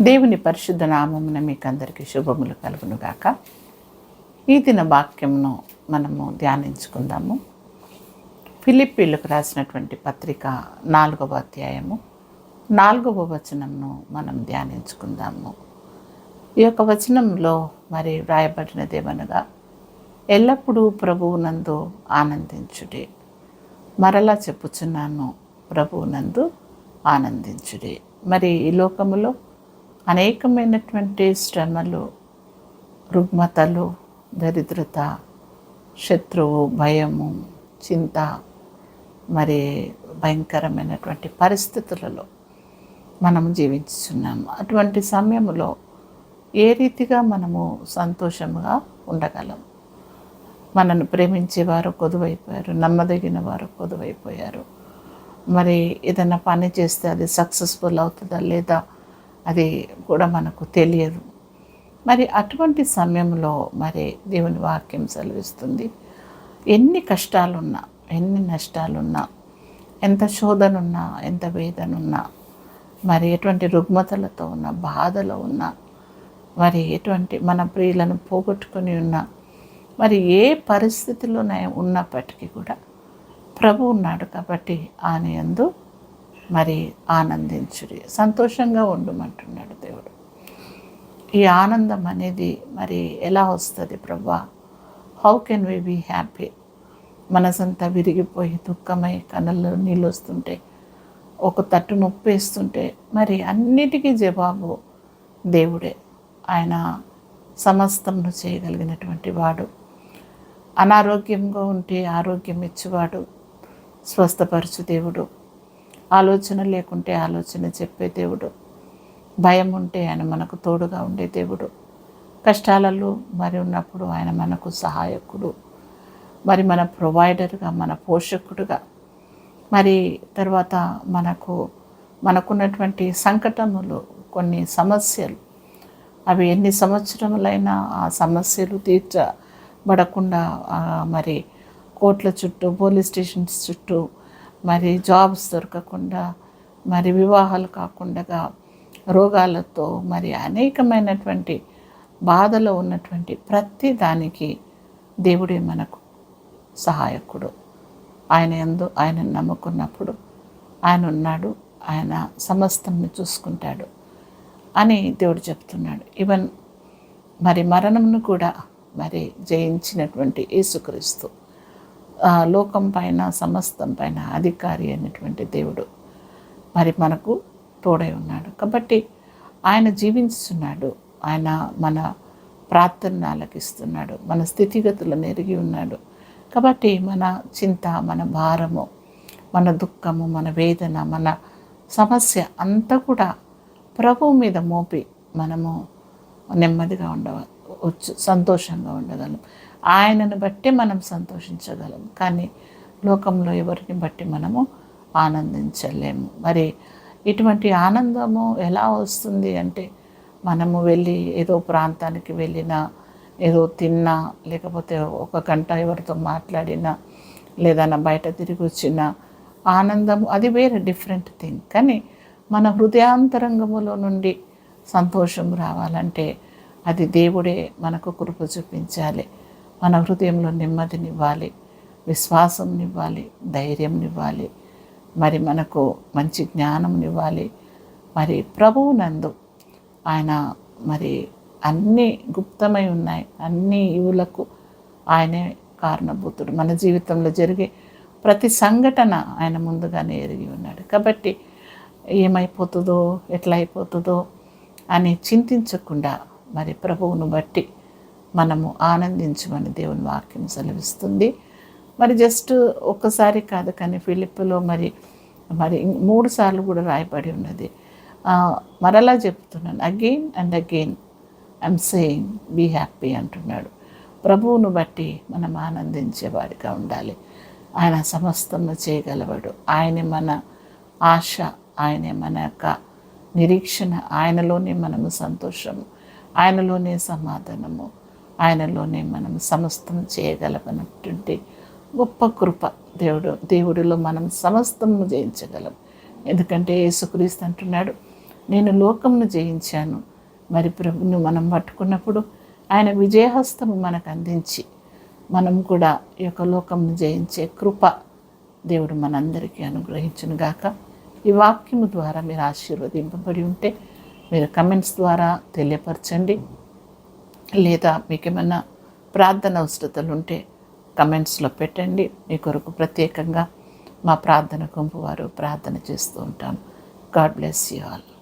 దేవుని పరిశుద్ధ నామమున మీకు అందరికీ శుభములు కలుగునుగాక. ఈ దిన వాక్యమును మనము ధ్యానించుకుందాము. ఫిలిప్పీలకు రాసినటువంటి పత్రిక నాలుగవ అధ్యాయము. నాలుగవ వచనంను మనం ధ్యానించుకుందాము. ఈ యొక్క వచనంలో మరి వ్రాయబడినదేమనగా ఎల్లప్పుడూ ప్రభువునందు ఆనందించుడే. మరలా చెప్పుచున్నాను ప్రభువునందు ఆనందించుడే. మరి ఈ లోకములో అనేకమైనటువంటి శ్రమలు రుగ్మతలు దరిద్రత శత్రువు భయము చింత మరి భయంకరమైనటువంటి పరిస్థితులలో మనం జీవించున్నాము అటువంటి సమయంలో ఏ రీతిగా మనము సంతోషంగా ఉండగలం? మనను ప్రేమించేవారు కొదువైపోయారు నమ్మదగిన వారు కొదువైపోయారు. మరి ఏదైనా పని చేస్తే అది సక్సెస్ఫుల్ అవుతుందా లేదా? అది కూడా మనకు తెలియదు. మరి అటువంటి సమయంలో మరి దేవుని వాక్యం సెలవిస్తుంది. ఎన్ని కష్టాలున్నా ఎన్ని నష్టాలున్నా ఎంత శోధనున్నా ఎంత వేదనున్నా మరి ఎటువంటి రుగ్మతలతో ఉన్న బాధలో ఉన్న మరి ఎటువంటి మన ప్రియులను పోగొట్టుకొని ఉన్నా మరి ఏ పరిస్థితిలో ఉన్నప్పటికీ కూడా ప్రభు ఉన్నాడు కాబట్టి ఆయన ఎందు మరి ఆనందించుడి. సంతోషంగా ఉండమంటున్నాడు దేవుడు. ఈ ఆనందం అనేది మరి ఎలా వస్తుంది ప్రభా? How can we be happy మనసంతా విరిగిపోయి దుఃఖమై కళ్ళల్లో నీళ్ళు వస్తుంటే ఒక తట్టు నొప్పి వేస్తుంటే మరి అన్నిటికీ జవాబు దేవుడే. ఆయన సమస్తంను చేయగలిగినటువంటి వాడు. అనారోగ్యంగా ఉంటే ఆరోగ్యం ఇచ్చేవాడు స్వస్థపరచు దేవుడు. ఆలోచన లేకుంటే ఆలోచన చెప్పే దేవుడు. భయం ఉంటే ఆయన మనకు తోడుగా ఉండే దేవుడు. కష్టాలలో మరి ఉన్నప్పుడు ఆయన మనకు సహాయకుడు. మరి మన ప్రొవైడర్గా మన పోషకుడుగా. మరి తర్వాత మనకు మనకున్నటువంటి సంకటములు కొన్ని సమస్యలు. అవి ఎన్ని సంవత్సరములైనా ఆ సమస్యలు తీర్చబడకుండా మరి కోర్టుల చుట్టూ పోలీస్ స్టేషన్స్ చుట్టూ మరి జాబ్స్ దొరకకుండా మరి వివాహాలు కాకుండా రోగాలతో మరి అనేకమైనటువంటి బాధలో ఉన్నటువంటి ప్రతి దానికి దేవుడే మనకు సహాయకుడు. ఆయన ఎందు ఆయన నమ్ముకున్నప్పుడు ఆయన ఉన్నాడు ఆయన సమస్తంని చూసుకుంటాడు అని దేవుడు చెప్తున్నాడు. ఈవెన్ మరి మరణంను కూడా మరి జయించినటువంటి యేసుక్రీస్తు. లోకం పైన సమస్తం పైన అధికారి అయినటువంటి దేవుడు మరి మనకు తోడై ఉన్నాడు. కాబట్టి ఆయన జీవించుతున్నాడు ఆయన మన ప్రార్థన ఆలకిస్తున్నాడు మన స్థితిగతులను ఎరిగి ఉన్నాడు. కాబట్టి మన చింత మన భారము మన దుఃఖము మన వేదన మన సమస్య అంతా కూడా ప్రభువు మీద మోపి మనము నెమ్మదిగా ఉండవచ్చు సంతోషంగా ఉండగలం. ఆయనను బట్టి మనం సంతోషించగలం. కానీ లోకంలో ఎవరిని బట్టి మనము ఆనందించలేము. మరి ఇటువంటి ఆనందము ఎలా వస్తుంది అంటే మనము వెళ్ళి ఏదో ప్రాంతానికి వెళ్ళినా ఏదో తిన్నా లేకపోతే ఒక గంట ఎవరితో మాట్లాడినా లేదన్నా బయట తిరిగి వచ్చినా ఆనందము అది వేరే డిఫరెంట్ థింగ్. కానీ మన హృదయాంతరంగములో నుండి సంతోషం రావాలంటే అది దేవుడే మనకు కృప చూపించాలి. మన హృదయంలో నెమ్మదినివ్వాలి విశ్వాసంనివ్వాలి ధైర్యంనివ్వాలి మరి మనకు మంచి జ్ఞానంనివ్వాలి. మరి ప్రభువునందు ఆయన మరి అన్నీ గుప్తమై ఉన్నాయి అన్ని ఇవులకు ఆయనే కారణభూతుడు. మన జీవితంలో జరిగే ప్రతి సంఘటన ఆయన ముందుగానే ఎరిగి ఉన్నాడు. కాబట్టి ఏమైపోతుందో ఎట్లా అయిపోతుందో అని చింతించకుండా మరి ప్రభువును బట్టి మనము ఆనందించమని దేవుని వాక్యం సెలవిస్తుంది. మరి జస్ట్ ఒక్కసారి కాదు కానీ ఫిలిప్లో మరి మరి మూడు సార్లు కూడా రాయబడి ఉన్నది. మరలా చెప్తున్నాను. Again and again I'm saying be happy అంటున్నాడు. ప్రభువును బట్టి మనం ఆనందించేవాడిగా ఉండాలి. ఆయన సమస్తము చేయగలవాడు. ఆయనే మన ఆశ ఆయనే మన యొక్క నిరీక్షణ ఆయనలోనే మనము సంతోషము ఆయనలోనే సమాధానము. ఆయనలోనే మనం సమస్తం చేయగలమన్నటువంటి గొప్ప కృప దేవుడు దేవుడిలో మనం సమస్తము జయించగలం. ఎందుకంటే యేసుక్రీస్తు అంటున్నాడు నేను లోకంను జయించాను. మరి ప్రభుని మనం పట్టుకున్నప్పుడు ఆయన విజయహస్తము మనకు అందించి మనం కూడా ఈ యొక్క లోకంను జయించే కృప దేవుడు మనందరికీ అనుగ్రహించును గాక. ఈ వాక్యము ద్వారా మీరు ఆశీర్వదింపబడి ఉంటే మీరు కమెంట్స్ ద్వారా తెలియపరచండి. లేదా మీకు ఏమైనా ప్రార్థన అవసరతలు ఉంటే కమెంట్స్లో పెట్టండి. మీ కొరకు ప్రత్యేకంగా మా ప్రార్థన గుంపు వారు ప్రార్థన చేస్తూ ఉంటాను గాడ్ బ్లెస్ యూ ఆల్.